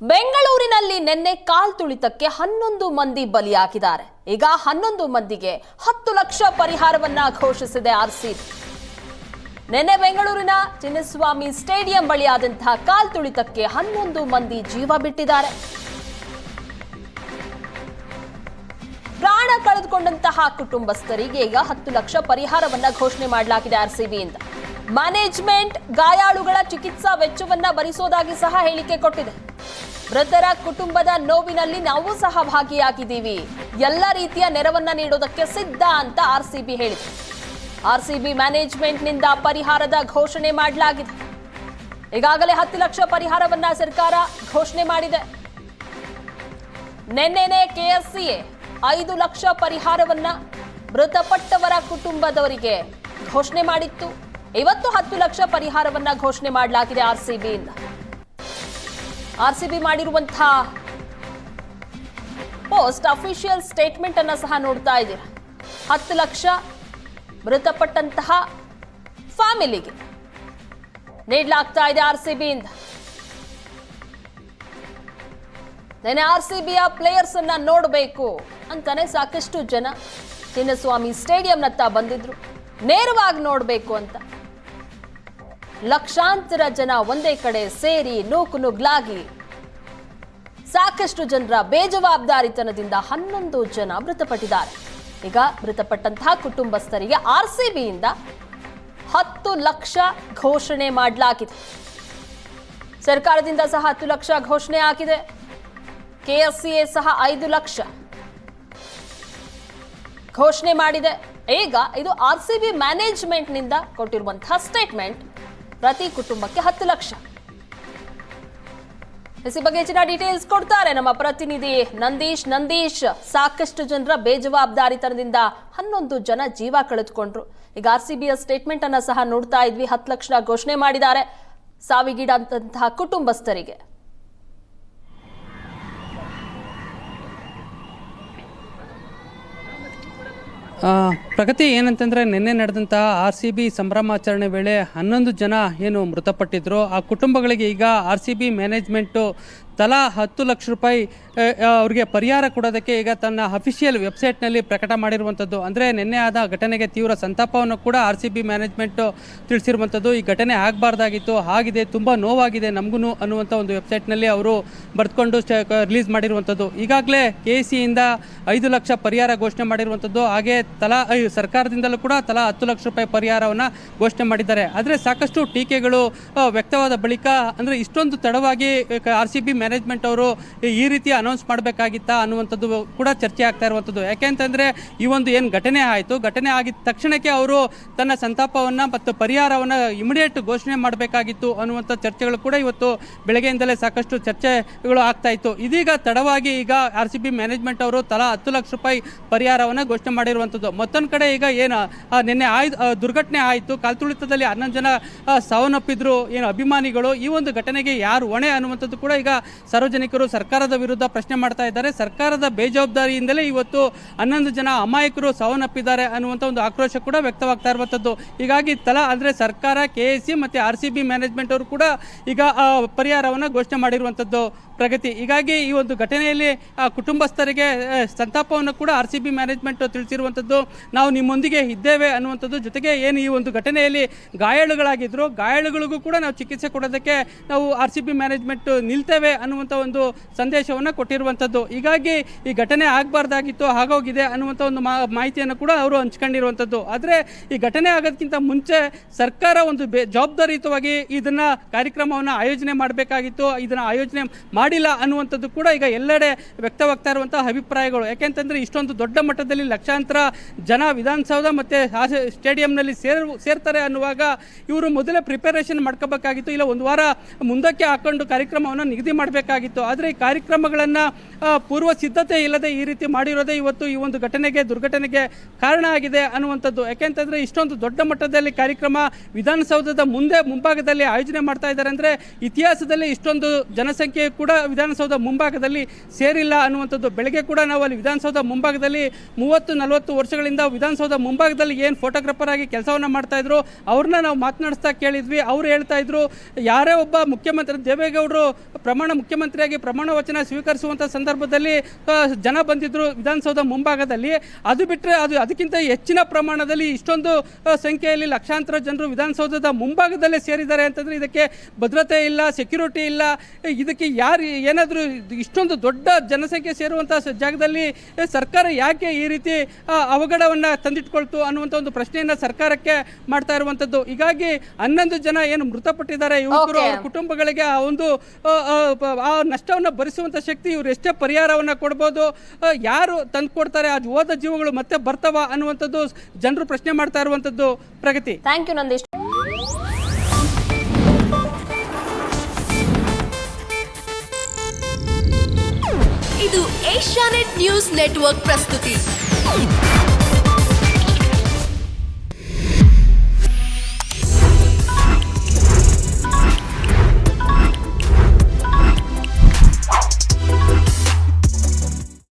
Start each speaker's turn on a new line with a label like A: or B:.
A: ಬೆಂಗಳೂರಿನಲ್ಲಿ ನಿನ್ನೆ ಕಾಲ್ ತುಳಿತಕ್ಕೆ ಹನ್ನೊಂದು ಮಂದಿ ಬಲಿಯಾಗಿದ್ದಾರೆ. ಈಗ ಹನ್ನೊಂದು ಮಂದಿಗೆ ಹತ್ತು ಲಕ್ಷ ಪರಿಹಾರವನ್ನ ಘೋಷಿಸಿದೆ ಆರ್ಸಿಬಿ ನಿನ್ನೆ ಬೆಂಗಳೂರಿನ ಚಿನ್ನಸ್ವಾಮಿ ಸ್ಟೇಡಿಯಂ ಬಳಿ ಆದಂತಹ ಕಾಲ್ ತುಳಿತಕ್ಕೆ ಹನ್ನೊಂದು ಮಂದಿ ಜೀವ ಬಿಟ್ಟಿದ್ದಾರೆ. ಪ್ರಾಣ ಕಳೆದುಕೊಂಡಂತಹ ಕುಟುಂಬಸ್ಥರಿಗೆ ಈಗ ಹತ್ತು ಲಕ್ಷ ಪರಿಹಾರವನ್ನ ಘೋಷಣೆ ಮಾಡಲಾಗಿದೆ ಆರ್ಸಿಬಿಯಿಂದ. ಮ್ಯಾನೇಜ್ಮೆಂಟ್ ಗಾಯಾಳುಗಳ ಚಿಕಿತ್ಸಾ ವೆಚ್ಚವನ್ನ ಭರಿಸೋದಾಗಿ ಸಹ ಹೇಳಿಕೆ ಕೊಟ್ಟಿದೆ. ಮೃತರ ಕುಟುಂಬದ ನೋವಿನಲ್ಲಿ ನಾವು ಸಹ ಭಾಗಿಯಾಗಿದ್ದೀವಿ. ಎಲ್ಲ ರೀತಿಯ ನೆರವನ್ನ ನೀಡೋದಕ್ಕೆ ಸಿದ್ಧ ಅಂತ ಆರ್ಸಿಬಿ ಹೇಳಿದೆ. ಆರ್ಸಿಬಿ ಮ್ಯಾನೇಜ್ಮೆಂಟ್ನಿಂದ ಪರಿಹಾರದ ಘೋಷಣೆ ಮಾಡಲಾಗಿದೆ. ಈಗಾಗಲೇ ಹತ್ತು ಲಕ್ಷ ಪರಿಹಾರವನ್ನ ಸರ್ಕಾರ ಘೋಷಣೆ ಮಾಡಿದೆ. ನಿನ್ನೆನೆ ಕೆಎಸ್ಸಿಎ ಐದು ಲಕ್ಷ ಪರಿಹಾರವನ್ನ ಮೃತಪಟ್ಟವರ ಕುಟುಂಬದವರಿಗೆ ಘೋಷಣೆ ಮಾಡಿತ್ತು. ಇವತ್ತು ಹತ್ತು ಲಕ್ಷ ಪರಿಹಾರವನ್ನ ಘೋಷಣೆ ಮಾಡಲಾಗಿದೆ ಆರ್ಸಿಬಿಯಿಂದ ಆರ್ಸಿಬಿ ಮಾಡಿರುವಂತಹ ಪೋಸ್ಟ್ ಅಫಿಷಿಯಲ್ ಸ್ಟೇಟ್ಮೆಂಟ್ ಅನ್ನ ಸಹ ನೋಡ್ತಾ ಇದ್ದೀರಾ. ಹತ್ತು ಲಕ್ಷ ಮೃತಪಟ್ಟಂತಹ ಫ್ಯಾಮಿಲಿಗೆ ನೀಡಲಾಗ್ತಾ ಇದೆ ಆರ್ಸಿಬಿಯಿಂದ ನೆನೆ ಆರ್ ಸಿ ಬಿಯ ಪ್ಲೇಯರ್ಸ್ ಅನ್ನ ನೋಡಬೇಕು ಅಂತಾನೆ ಸಾಕಷ್ಟು ಜನ ಚಿನ್ನಸ್ವಾಮಿ ಸ್ಟೇಡಿಯಂನತ್ತ ಬಂದಿದ್ರು. ನೇರವಾಗಿ ನೋಡಬೇಕು ಅಂತ. ಲಕ್ಷಾಂತರ ಜನ ಒಂದೇ ಕಡೆ ಸೇರಿ ನೂಕು ನುಗ್ಲಾಗಿ ಸಾಕಷ್ಟು ಜನರ ಬೇಜವಾಬ್ದಾರಿತನದಿಂದ ಹನ್ನೊಂದು ಜನ ಮೃತಪಟ್ಟಿದ್ದಾರೆ. ಈಗ ಮೃತಪಟ್ಟಂತಹ ಕುಟುಂಬಸ್ಥರಿಗೆ ಆರ್ ಸಿ ಬಿಯಿಂದ ಹತ್ತು ಲಕ್ಷ ಘೋಷಣೆ ಮಾಡಲಾಗಿದೆ. ಸರ್ಕಾರದಿಂದ ಸಹ ಹತ್ತು ಲಕ್ಷ ಘೋಷಣೆ ಆಗಿದೆ. ಕೆಎಸ್ಸಿಎ ಸಹ ಐದು ಲಕ್ಷ ಘೋಷಣೆ ಮಾಡಿದೆ. ಈಗ ಇದು ಆರ್ ಸಿ ಬಿ ಮ್ಯಾನೇಜ್ಮೆಂಟ್ನಿಂದ ಕೊಟ್ಟಿರುವಂತಹ ಸ್ಟೇಟ್ಮೆಂಟ್. ಪ್ರತಿ ಕುಟುಂಬಕ್ಕೆ ಹತ್ತು ಲಕ್ಷ. ಇಸಿ ಬಗ್ಗೆ ಹೆಚ್ಚಿನ ಡೀಟೇಲ್ಸ್ ಕೊಡ್ತಾರೆ ನಮ್ಮ ಪ್ರತಿನಿಧಿ ನಂದೀಶ್. ನಂದೀಶ್ ಸಾಕಷ್ಟು ಜನರ ಬೇಜವಾಬ್ದಾರಿತನದಿಂದ ಹನ್ನೊಂದು ಜನ ಜೀವ ಕಳೆದುಕೊಂಡ್ರು. ಈಗ ಆರ್ ಸಿ ಬಿಯ ಸ್ಟೇಟ್ಮೆಂಟ್ ಅನ್ನ ಸಹ ನೋಡ್ತಾ ಇದ್ವಿ. ಹತ್ತು ಲಕ್ಷ ಘೋಷಣೆ ಮಾಡಿದ್ದಾರೆ ಸಾವಿಗೀಡಾದಂತಹ ಕುಟುಂಬಸ್ಥರಿಗೆ.
B: ಆ, ಪ್ರಗತಿ ಏನಂತಂದರೆ ನಿನ್ನೆ ನಡೆದಂತಹ ಆರ್ ಸಿ ಬಿ ಸಂಭ್ರಮಾಚರಣೆ ವೇಳೆ ಹನ್ನೊಂದು ಜನ ಏನು ಮೃತಪಟ್ಟಿದ್ರು. ಆ ಕುಟುಂಬಗಳಿಗೆ ಈಗ ಆರ್ ಸಿ ಬಿ ಮ್ಯಾನೇಜ್ಮೆಂಟು ತಲಾ ಹತ್ತು ಲಕ್ಷ ರೂಪಾಯಿ ಆ, ಪರಿಹಾರ ಕೊಡೋದಕ್ಕೆ ಈಗ ತನ್ನ ಅಫಿಷಿಯಲ್ ವೆಬ್ಸೈಟ್ನಲ್ಲಿ ಪ್ರಕಟ ಮಾಡಿರುವಂಥದ್ದು. ಅಂದರೆ ನಿನ್ನೆ ಆದ ಘಟನೆಗೆ ತೀವ್ರ ಸಂತಾಪವನ್ನು ಕೂಡ ಆರ್ ಸಿ ಬಿ ಮ್ಯಾನೇಜ್ಮೆಂಟು ತಿಳಿಸಿರುವಂಥದ್ದು. ಈ ಘಟನೆ ಆಗಬಾರ್ದಾಗಿತ್ತು ಆಗಿದೆ ತುಂಬ ನೋವಾಗಿದೆ ನಮಗೂ ಅನ್ನುವಂಥ ಒಂದು ವೆಬ್ಸೈಟ್ನಲ್ಲಿ ಅವರು ಬರೆದುಕೊಂಡು ರಿಲೀಸ್ ಮಾಡಿರುವಂಥದ್ದು. ಈಗಾಗಲೇ ಕೆ ಸಿಯಿಂದ ಐದು ಲಕ್ಷ ಪರಿಹಾರ ಘೋಷಣೆ ಮಾಡಿರುವಂಥದ್ದು. ಹಾಗೆ ತಲಾ ಸರ್ಕಾರದಿಂದಲೂ ಕೂಡ ತಲಾ ಹತ್ತು ಲಕ್ಷ ರೂಪಾಯಿ ಪರಿಹಾರವನ್ನು ಘೋಷಣೆ ಮಾಡಿದ್ದಾರೆ. ಆದರೆ ಸಾಕಷ್ಟು ಟೀಕೆಗಳು ವ್ಯಕ್ತವಾದ ಬಳಿಕ ಅಂದರೆ ಇಷ್ಟೊಂದು ತಡವಾಗಿ ಆರ್ ಸಿ ಬಿ ಮ್ಯಾನೇಜ್ಮೆಂಟ್ ಅವರು ಈ ರೀತಿ ಅನೌನ್ಸ್ ಮಾಡಬೇಕಾಗಿತ್ತಾ ಅನ್ನುವಂಥದ್ದು ಕೂಡ ಚರ್ಚೆ ಆಗ್ತಾ ಇರುವಂಥದ್ದು. ಯಾಕೆಂತಂದರೆ ಈ ಒಂದು ಏನು ಘಟನೆ ಆಯಿತು. ಘಟನೆ ಆಗಿದ ತಕ್ಷಣಕ್ಕೆ ಅವರು ತನ್ನ ಸಂತಾಪವನ್ನು ಮತ್ತು ಪರಿಹಾರವನ್ನು ಇಮಿಡಿಯೇಟ್ ಘೋಷಣೆ ಮಾಡಬೇಕಾಗಿತ್ತು ಅನ್ನುವಂಥ ಚರ್ಚೆಗಳು ಕೂಡ ಇವತ್ತು ಬೆಳಗ್ಗೆಯಿಂದಲೇ ಸಾಕಷ್ಟು ಚರ್ಚೆಗಳು ಆಗ್ತಾ ಇತ್ತು. ಇದೀಗ ತಡವಾಗಿ ಈಗ ಆರ್ ಸಿ ಬಿ ಮ್ಯಾನೇಜ್ಮೆಂಟ್ ಅವರು ತಲಾ ಹತ್ತು ಲಕ್ಷ ರೂಪಾಯಿ ಪರಿಹಾರವನ್ನು ಘೋಷಣೆ ಮಾಡಿರುವಂಥದ್ದು. ಮತ್ತೊಂದು ಕಡೆ ಈಗ ಏನು ನಿನ್ನೆ ಆಯ್ ದುರ್ಘಟನೆ ಆಯಿತು. ಕಾಲ್ತುಳಿತದಲ್ಲಿ ಹನ್ನೊಂದು ಜನ ಸಾವನ್ನಪ್ಪಿದ್ರು, ಏನು ಅಭಿಮಾನಿಗಳು. ಈ ಒಂದು ಘಟನೆಗೆ ಯಾರು ಹೊಣೆ ಅನ್ನುವಂಥದ್ದು ಕೂಡ ಈಗ ಸಾರ್ವಜನಿಕರು ಸರ್ಕಾರದ ವಿರುದ್ಧ ಪ್ರಶ್ನೆ ಮಾಡ್ತಾ ಇದ್ದಾರೆ. ಸರ್ಕಾರದ ಬೇಜವಾಬ್ದಾರಿಯಿಂದಲೇ ಇವತ್ತು ಹನ್ನೊಂದು ಜನ ಅಮಾಯಕರು ಸಾವನ್ನಪ್ಪಿದ್ದಾರೆ ಅನ್ನುವಂಥ ಒಂದು ಆಕ್ರೋಶ ಕೂಡ ವ್ಯಕ್ತವಾಗ್ತಾ ಇರುವಂಥದ್ದು. ಹೀಗಾಗಿ ತಲಾ ಅಂದರೆ ಸರ್ಕಾರ, ಕೆ ಎ ಸಿ ಮತ್ತು ಆರ್ ಸಿ ಬಿ ಮ್ಯಾನೇಜ್ಮೆಂಟ್ ಅವರು ಕೂಡ ಈಗ ಪರಿಹಾರವನ್ನು ಘೋಷಣೆ ಮಾಡಿರುವಂಥದ್ದು. ಪ್ರಗತಿ. ಹೀಗಾಗಿ ಈ ಒಂದು ಘಟನೆಯಲ್ಲಿ ಕುಟುಂಬಸ್ಥರಿಗೆ ಸಂತಾಪವನ್ನು ಕೂಡ ಆರ್ ಸಿ ಬಿ ಮ್ಯಾನೇಜ್ಮೆಂಟ್ ತಿಳಿಸಿರುವಂಥದ್ದು ನಾವು ನಿಮ್ಮೊಂದಿಗೆ ಇದ್ದೇವೆ ಅನ್ನುವಂಥದ್ದು. ಜೊತೆಗೆ ಏನು ಈ ಒಂದು ಘಟನೆಯಲ್ಲಿ ಗಾಯಾಳುಗಳಾಗಿದ್ದರು ಗಾಯಾಳುಗಳಿಗೂ ಕೂಡ ನಾವು ಚಿಕಿತ್ಸೆ ಕೊಡೋದಕ್ಕೆ ನಾವು ಆರ್ ಸಿ ಬಿ ಮ್ಯಾನೇಜ್ಮೆಂಟ್ ನಿಲ್ತೇವೆ ಅನ್ನುವಂಥ ಒಂದು ಸಂದೇಶವನ್ನು ಕೊಟ್ಟಿರುವಂಥದ್ದು. ಹೀಗಾಗಿ ಈ ಘಟನೆ ಆಗಬಾರ್ದಾಗಿತ್ತು, ಆಗೋಗಿದೆ ಅನ್ನುವಂಥ ಒಂದು ಮಾಹಿತಿಯನ್ನು ಕೂಡ ಅವರು ಹಂಚ್ಕೊಂಡಿರುವಂಥದ್ದು. ಆದರೆ ಈ ಘಟನೆ ಆಗೋದಕ್ಕಿಂತ ಮುಂಚೆ ಸರ್ಕಾರ ಒಂದು ಬೇ, ಜವಾಬ್ದಾರಿಯುತವಾಗಿ ಇದನ್ನು ಕಾರ್ಯಕ್ರಮವನ್ನು ಆಯೋಜನೆ ಮಾಡಬೇಕಾಗಿತ್ತು. ಇದನ್ನು ಆಯೋಜನೆ ಮಾಡಿಲ್ಲ ಅನ್ನುವಂಥದ್ದು ಕೂಡ ಈಗ ಎಲ್ಲೆಡೆ ವ್ಯಕ್ತವಾಗ್ತಾ ಇರುವಂತಹ ಅಭಿಪ್ರಾಯಗಳು. ಯಾಕೆಂತಂದ್ರೆ ಇಷ್ಟೊಂದು ದೊಡ್ಡ ಮಟ್ಟದಲ್ಲಿ ಲಕ್ಷಾಂತರ ಜನ ವಿಧಾನಸೌಧ ಮತ್ತೆ ಸ್ಟೇಡಿಯಂನಲ್ಲಿ ಸೇರ್ ಸೇರ್ತಾರೆ ಅನ್ನುವಾಗ ಇವರು ಮೊದಲೇ ಪ್ರಿಪರೇಷನ್ ಮಾಡ್ಕೋಬೇಕಾಗಿತ್ತು. ಇಲ್ಲ, ಒಂದು ವಾರ ಮುಂದಕ್ಕೆ ಹಾಕೊಂಡು ಕಾರ್ಯಕ್ರಮವನ್ನು ನಿಗದಿ ಮಾಡಬೇಕಾಗಿತ್ತು. ಆದರೆ ಈ ಕಾರ್ಯಕ್ರಮಗಳನ್ನು ಪೂರ್ವ ಸಿದ್ಧತೆ ಇಲ್ಲದೆ ಈ ರೀತಿ ಮಾಡಿರೋದೇ ಇವತ್ತು ಈ ಒಂದು ಘಟನೆಗೆ, ದುರ್ಘಟನೆಗೆ ಕಾರಣ ಆಗಿದೆ ಅನ್ನುವಂಥದ್ದು. ಯಾಕೆಂತಂದರೆ ಇಷ್ಟೊಂದು ದೊಡ್ಡ ಮಟ್ಟದಲ್ಲಿ ಕಾರ್ಯಕ್ರಮ ವಿಧಾನಸೌಧದ ಮುಂದೆ ಮುಂಭಾಗದಲ್ಲಿ ಆಯೋಜನೆ ಮಾಡ್ತಾ ಇದ್ದಾರೆ ಅಂದರೆ ಇತಿಹಾಸದಲ್ಲಿ ಇಷ್ಟೊಂದು ಜನಸಂಖ್ಯೆ ಕೂಡ ವಿಧಾನಸೌಧ ಮುಂಭಾಗದಲ್ಲಿ ಸೇರಿಲ್ಲ ಅನ್ನುವಂಥದ್ದು. ಬೆಳಗ್ಗೆ ಕೂಡ ನಾವು ಅಲ್ಲಿ ವಿಧಾನಸೌಧ ಮುಂಭಾಗದಲ್ಲಿ ಮೂವತ್ತು, ನಲವತ್ತು ವರ್ಷಗಳಿಂದ ವಿಧಾನ ವಿಧಾನಸೌಧ ಮುಂಭಾಗದಲ್ಲಿ ಏನು ಫೋಟೋಗ್ರಾಫರ್ ಆಗಿ ಕೆಲಸವನ್ನು ಮಾಡ್ತಾ ಇದ್ರು, ಅವ್ರನ್ನ ನಾವು ಮಾತನಾಡಿಸ್ತಾ ಕೇಳಿದ್ವಿ. ಅವ್ರು ಹೇಳ್ತಾ ಇದ್ರು, ಯಾರೇ ಒಬ್ಬ ಮುಖ್ಯಮಂತ್ರಿ, ದೇವೇಗೌಡರು ಪ್ರಮಾಣ ಮುಖ್ಯಮಂತ್ರಿಯಾಗಿ ಪ್ರಮಾಣ ವಚನ ಸ್ವೀಕರಿಸುವಂಥ ಸಂದರ್ಭದಲ್ಲಿ ಜನ ಬಂದಿದ್ರು ವಿಧಾನಸೌಧ ಮುಂಭಾಗದಲ್ಲಿ. ಅದು ಬಿಟ್ಟರೆ ಅದು ಅದಕ್ಕಿಂತ ಹೆಚ್ಚಿನ ಪ್ರಮಾಣದಲ್ಲಿ ಇಷ್ಟೊಂದು ಸಂಖ್ಯೆಯಲ್ಲಿ ಲಕ್ಷಾಂತರ ಜನರು ವಿಧಾನಸೌಧದ ಮುಂಭಾಗದಲ್ಲೇ ಸೇರಿದ್ದಾರೆ ಅಂತಂದರೆ ಇದಕ್ಕೆ ಭದ್ರತೆ ಇಲ್ಲ ಸೆಕ್ಯೂರಿಟಿ ಇಲ್ಲ. ಇದಕ್ಕೆ ಯಾರು ಏನಾದರೂ ಇಷ್ಟೊಂದು ದೊಡ್ಡ ಜನಸಂಖ್ಯೆ ಸೇರುವಂಥ ಜಾಗದಲ್ಲಿ ಸರ್ಕಾರ ಯಾಕೆ ಈ ರೀತಿ ಅವಘಡವನ್ನು ತಂದಿಟ್ಕೊಳ್ತು ಅನ್ನುವಂಥ ಒಂದು ಪ್ರಶ್ನೆಯನ್ನ ಸರ್ಕಾರಕ್ಕೆ ಮಾಡ್ತಾ ಇರುವಂಥದ್ದು ಹೀಗಾಗಿ ಹನ್ನೊಂದು ಜನ ಏನು ಮೃತಪಟ್ಟಿದ್ದಾರೆ ಯುವಕರು. ಕುಟುಂಬಗಳಿಗೆ ಆ ಒಂದು ಆ ನಷ್ಟವನ್ನು ಭರಿಸುವಂಥ ಶಕ್ತಿ ಇವರು ಎಷ್ಟೇ ಪರಿಹಾರವನ್ನು ಕೊಡ್ಬೋದು. ಯಾರು ತಂದು ಕೊಡ್ತಾರೆ ಅದು ಹೋದ ಜೀವಗಳು ಮತ್ತೆ ಬರ್ತಾವ ಅನ್ನುವಂಥದ್ದು ಜನರು ಪ್ರಶ್ನೆ ಮಾಡ್ತಾ ಇರುವಂಥದ್ದು. ಪ್ರಗತಿ.
A: ಥ್ಯಾಂಕ್ ಯು ನಂದೀಶ್
C: ಇದು ಏಷ್ಯಾನೆಟ್ ನ್ಯೂಸ್ ನೆಟ್ವರ್ಕ್ ಪ್ರಸ್ತುತಿ.